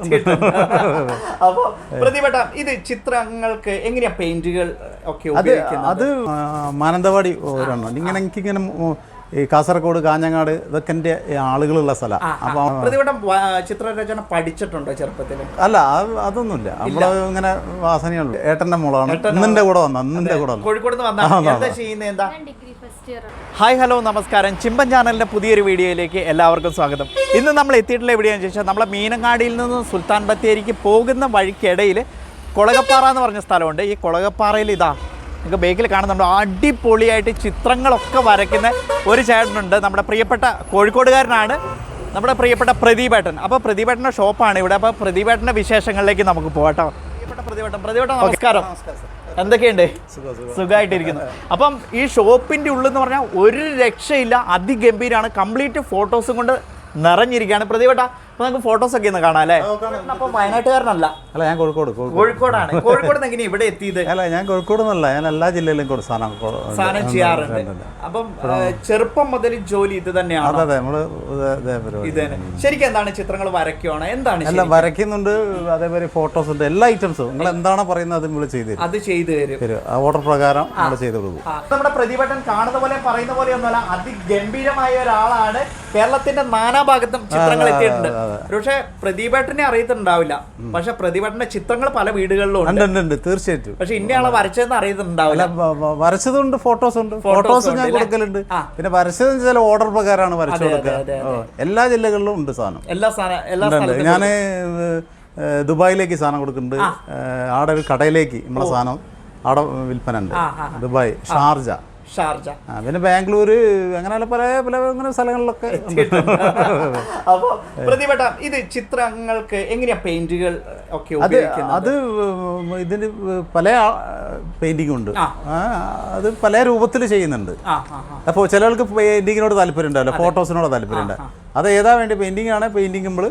അപ്പൊ പ്രതിഭട്ട ഇത് ചിത്രങ്ങൾക്ക് എങ്ങനെയാ പെയിന്റുകൾ ഒക്കെ അത് മാനന്തവാടി ഒരെണ്ണം. ഇങ്ങനെ എനിക്കിങ്ങനെ ഈ കാസർഗോഡ് കാഞ്ഞങ്ങാട് ഇതൊക്കെ എന്റെ ആളുകളുള്ള പ്രതിഭട്ടം ചിത്രരചന പഠിച്ചിട്ടുണ്ടോ ചെറുപ്പത്തിൽ അല്ല അത് അതൊന്നുമില്ല. നമ്മൾ ഇങ്ങനെ വാസനയുള്ളൂ. ഏട്ടന്റെ മോളാണ്. ഇന്നിന്റെ കൂടെ വന്ന ഇന്നിന്റെ കൂടെ കോഴിക്കോട് നിന്ന് വന്നാ. എന്താ ചെയ്യുന്നത് എന്താ? Degree first year hi hello നമസ്കാരം. ചിമ്പൻ ചാനലിന്റെ പുതിയൊരു വീഡിയോയിലേക്ക് എല്ലാവർക്കും സ്വാഗതം. ഇന്ന് നമ്മൾ എത്തിയിട്ടുള്ള എവിടെയാണെന്ന് ചോദിച്ചാൽ നമ്മളെ മീനങ്ങാടിയിൽ നിന്ന് സുൽത്താൻ ബത്തേരിക്ക് പോകുന്ന വഴിക്കിടയിൽ കൊളകപ്പാറ എന്ന് പറഞ്ഞ സ്ഥലമുണ്ട്. ഈ കൊളകപ്പാറയിൽ ഇതാ നിങ്ങൾക്ക് ബേക്കിൽ കാണുന്നുണ്ട്. അടിപൊളിയായിട്ട് ചിത്രങ്ങളൊക്കെ വരയ്ക്കുന്ന ഒരു ചേട്ടനുണ്ട്. നമ്മുടെ പ്രിയപ്പെട്ട കോഴിക്കോടുകാരനാണ്. നമ്മുടെ പ്രിയപ്പെട്ട പ്രദീപേട്ടൻ. അപ്പോൾ പ്രദീപേട്ടന്റെ ഷോപ്പാണ് ഇവിടെ. അപ്പോൾ പ്രദീപേട്ടന്റെ വിശേഷങ്ങളിലേക്ക് നമുക്ക് പോകട്ടോ പ്രിയപ്പെട്ട നമസ്കാരം. എന്തൊക്കെയുണ്ട്? സുഖമായിട്ടിരിക്കുന്നു. അപ്പം ഈ ഷോപ്പിന്റെ ഉള്ളിൽ എന്ന് പറഞ്ഞാൽ ഒരു രക്ഷയില്ല. അതിഗംഭീരാണ്. കംപ്ലീറ്റ് ഫോട്ടോസും കൊണ്ട് നിറഞ്ഞിരിക്കുകയാണ് പ്രതിപേട്ട അപ്പൊ നമുക്ക് ഫോട്ടോസ് ഒക്കെ ഒന്ന് കാണാം അല്ലേ? അപ്പൊ വയനാട്ടുകാരനല്ല. അല്ല ഞാൻ കോഴിക്കോട് കോഴിക്കോട്. കോഴിക്കോടാണ്. കോഴിക്കോട് എങ്ങനെ ഇവിടെ എത്തിയത്? അല്ല ഞാൻ കോഴിക്കോട് എന്നല്ല ഞാൻ എല്ലാ ജില്ലയിലും കൂടെ സാധനം സാധനം ചെയ്യാറുണ്ട്. അപ്പം ചെറുപ്പം മുതൽ ജോലി ഇത് തന്നെയാണ്? അതെ അതെ നമ്മൾ ഇതേ- തന്നെ. ശരിക്കും എന്താണ് ചിത്രങ്ങൾ വരയ്ക്കുവാണ്? എന്താണ് അല്ല വരയ്ക്കുന്നുണ്ട് അതേപോലെ ഫോട്ടോസ് ഉണ്ട് എല്ലാ ഐറ്റംസും നിങ്ങൾ എന്താണ് പറയുന്നത് അത് നമ്മൾ ചെയ്തു അത് ചെയ്തു തരും. ഓർഡർ പ്രകാരം നമ്മൾ ചെയ്തു കൊടുക്കും. നമ്മുടെ പ്രതിഭട്ടൻ കാണുന്ന പോലെ പറയുന്ന പോലെ ഒന്നുമല്ല അതിഗംഭീരമായ ഒരാളാണ് കേരളത്തിന്റെ നാനാഭാഗത്തും ചിത്രങ്ങൾ എത്തിയിട്ടുണ്ട്. പക്ഷെ പ്രദീപേട്ടനെ അറിയത്തുണ്ടാവില്ല പക്ഷെ പ്രദീപേട്ടന്റെ ചിത്രങ്ങൾ പല വീടുകളിലും ഉണ്ട്. ഉണ്ട് തീർച്ചയായിട്ടും. പക്ഷെ ഇന്നയാളെ വരച്ചതെന്ന് അറിയത്തുണ്ടാവില്ല വരച്ചതുണ്ട് ഫോട്ടോസ് ഉണ്ട്. ഫോട്ടോസ് ഞാൻ കൊടുക്കലുണ്ട്. പിന്നെ വരച്ചത് ചില ഓർഡർ പ്രകാരമാണ് വരച്ചു കൊടുക്കുക. എല്ലാ ജില്ലകളിലും ഉണ്ട് സാധനം. എല്ലാ സാധനം എല്ലാ ഞാൻ ദുബായിലേക്ക് സാധനം കൊടുക്കുന്നുണ്ട്. ആടെ ഒരു കടയിലേക്ക് നമ്മളെ സാധനം ആടെ വിൽപ്പന ഉണ്ട് ദുബായ് ഷാർജ. ഷാർജ. പിന്നെ ബാംഗ്ലൂർ അങ്ങനെ പല പല അങ്ങനെ സ്ഥലങ്ങളിലൊക്കെ അപ്പൊ പ്രതിഭട്ട ഇത് ചിത്രങ്ങൾക്ക് എങ്ങനെയാ പെയിന്റുകൾ ഒക്കെ അത് അത് ഇതിന് പല പെയിന്റിംഗ് ഉണ്ട്. അത് പല രൂപത്തിൽ ചെയ്യുന്നുണ്ട്. അപ്പോൾ ചിലർക്ക് പെയിന്റിങ്ങിനോട് താല്പര്യം ഉണ്ടാവില്ല ഫോട്ടോസിനോട് താല്പര്യം ഉണ്ട് അത് ഏതാ വേണ്ടി പെയിന്റിംഗ് ആണ് പെയിന്റിംഗ് നമ്മൾ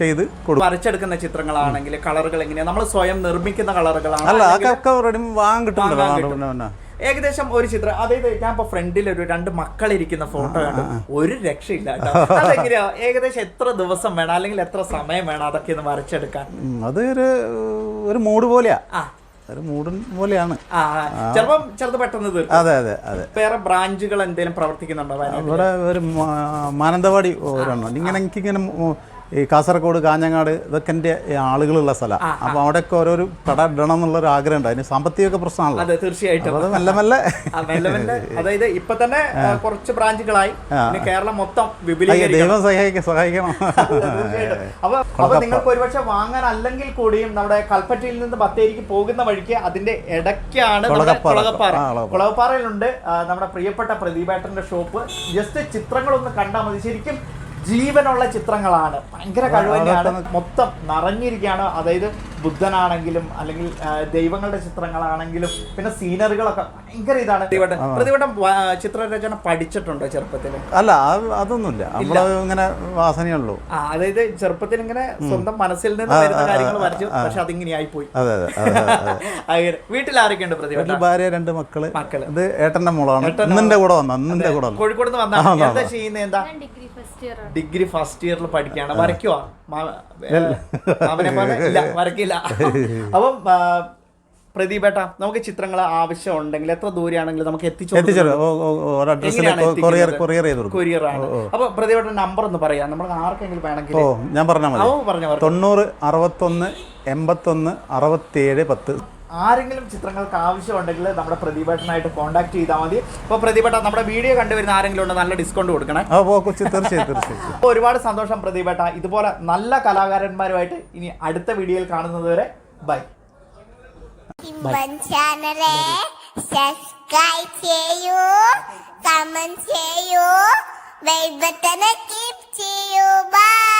ചെയ്ത് കൊടുക്കും. വരച്ചെടുക്കുന്ന ചിത്രങ്ങളാണെങ്കിൽ കളറുകൾ എങ്ങനെയാ? നമ്മൾ സ്വയം നിർമ്മിക്കുന്ന കളറുകളാണ് അല്ല അതൊക്കെ വാങ്ങിട്ടുണ്ട് റെഡി വാങ്ങാൻ ഏകദേശം ഒരു ചിത്രം. അതായത് ഞാൻ ഇപ്പൊ ഫ്രണ്ടിൽ ഒരു രണ്ട് മക്കൾ ഇരിക്കുന്ന ഫോട്ടോ കണ്ടു. ഒരു രക്ഷയില്ല കേട്ടോ. അതെങ്ങനെയാ? ഏകദേശം എത്ര ദിവസം വേണം? അല്ലെങ്കിൽ എത്ര സമയം വേണം അതൊക്കെ ഒന്ന് വരച്ചെടുക്കാൻ? അത് ഒരു ഒരു മൂഡ് പോലെയാ. ഒരു മൂഡ് പോലെയാണ്. ആ ചിലപ്പം ചെറുത് പെട്ടെന്ന് അതെ അതെ അതെ. വേറെ ബ്രാഞ്ചുകൾ എന്തെങ്കിലും പ്രവർത്തിക്കുന്നുണ്ടോ ഇവിടെ ഒരു മാനന്തവാടി ഒരെണ്ണം. ഇങ്ങനെ എനിക്കിങ്ങനെ ഈ കാസർഗോഡ് കാഞ്ഞങ്ങാട് ഇതൊക്കെ എന്റെ ആളുകളുള്ള സ്ഥലമാണ് അപ്പോൾ അവിടെയൊക്കെ ഓരോരു കട ഇടണം എന്നുള്ളൊരു ആഗ്രഹം ഉണ്ട്. അതിന് സാമ്പത്തികമൊക്കെ പ്രശ്നമാണല്ലോ. അതെ തീർച്ചയായിട്ടും. അത് മെല്ലെ മെല്ലെ മെല്ലെ മെല്ലെ. അതായത് ഇപ്പൊ തന്നെ കുറച്ച് ബ്രാഞ്ചുകളായി. കേരളം മൊത്തം ദൈവം സഹായിക്ക സഹായിക്കണം. അപ്പൊ അപ്പൊ നിങ്ങൾക്ക് ഒരുപക്ഷെ വാങ്ങാൻ അല്ലെങ്കിൽ കൂടിയും നമ്മുടെ കൽപ്പറ്റയിൽ നിന്ന് ബത്തേരിക്ക് പോകുന്ന വഴിക്ക് അതിന്റെ ഇടയ്ക്കാണ് കുളകപ്പാറയിലുണ്ട് കൊളകപ്പാറ. നമ്മുടെ പ്രിയപ്പെട്ട പ്രദീപേട്ടന്റെ ഷോപ്പ്. ജസ്റ്റ് ചിത്രങ്ങളൊന്ന് കണ്ടാൽ മതി. ശരിക്കും ജീവനുള്ള ചിത്രങ്ങളാണ്. ഭയങ്കര കഴിവ് തന്നെയാണ് മൊത്തം നിറഞ്ഞിരിക്കുകയാണ്. അതായത് ബുദ്ധനാണെങ്കിലും അല്ലെങ്കിൽ ദൈവങ്ങളുടെ ചിത്രങ്ങളാണെങ്കിലും പിന്നെ സീനറികളൊക്കെ ഭയങ്കര ഇതാണ്. പ്രതിവട്ടം പ്രതിവട്ടം ചിത്രരചന പഠിച്ചിട്ടുണ്ടോ ചെറുപ്പത്തിൽ അല്ല അത് അതൊന്നുമില്ല. നമ്മൾ ഇങ്ങനെ വാസനയുള്ളൂ. ആ അതായത് ചെറുപ്പത്തിൽ ഇങ്ങനെ സ്വന്തം മനസ്സിൽ നിന്ന് വരുന്ന കാര്യങ്ങൾ വരച്ചു പക്ഷെ അതിങ്ങനെയായി പോയി അതെ അതെ വീട്ടിൽ ആരൊക്കെയുണ്ട് വീട്ടിൽ ഭാര്യ രണ്ട് മക്കൾ. മക്കൾ. ഇത് ഏട്ടന്റെ മോളാണ്. ഇന്നിന്റെ കൂടെ വന്ന കൂടെ വന്നു കോഴിക്കോട് നിന്ന് വന്നാ എന്താ ചെയ്യുന്നത് എന്താ? Degree first year degree first ഇയറിൽ പഠിക്കുകയാണ്. വരയ്ക്കുവാ? പോലെ? ഇല്ല വരയ്ക്കില്ല. അപ്പം ആ, പ്രദീപേട്ട നമുക്ക് ചിത്രങ്ങൾ ആവശ്യം ഉണ്ടെങ്കിൽ എത്ര ദൂരെയാണെങ്കിലും നമുക്ക് എത്തിച്ചു കൊറിയർ കൊറിയർ ചെയ്ത് കൊറിയർ ആണ്. അപ്പൊ പ്രദീപേട്ട നമ്പർ ഒന്ന് പറയാം. നമ്മൾ ആർക്കെങ്കിലും വേണമെങ്കിൽ ഓ ഞാൻ പറഞ്ഞാൽ മതി. തൊണ്ണൂറ് അറുപത്തൊന്ന് എൺപത്തൊന്ന് അറുപത്തിയേഴ് പത്ത്. ആരെങ്കിലും ചിത്രങ്ങൾക്ക് ആവശ്യമുണ്ടെങ്കിൽ നമ്മുടെ പ്രതിഭട്ടനായിട്ട് കോൺടാക്ട് ചെയ്താൽ മതി. അപ്പോൾ പ്രതിഭട്ട നമ്മുടെ വീഡിയോ കണ്ടുവരുന്ന ആരെങ്കിലും ഉണ്ട്? നല്ല ഡിസ്കൗണ്ട് കൊടുക്കണേ. അപ്പോൾ ഒരുപാട് സന്തോഷം പ്രതിഭട്ട ഇതുപോലെ നല്ല കലാകാരന്മാരുമായിട്ട് ഇനി അടുത്ത വീഡിയോയിൽ കാണുന്നത് വരെ ബൈ സബ്സ്ക്രൈബ് ചെയ്യൂ കമന്റ് ചെയ്യൂ ബെൽ ബട്ടൺ ക്ലിക്ക് ചെയ്യൂ ബൈ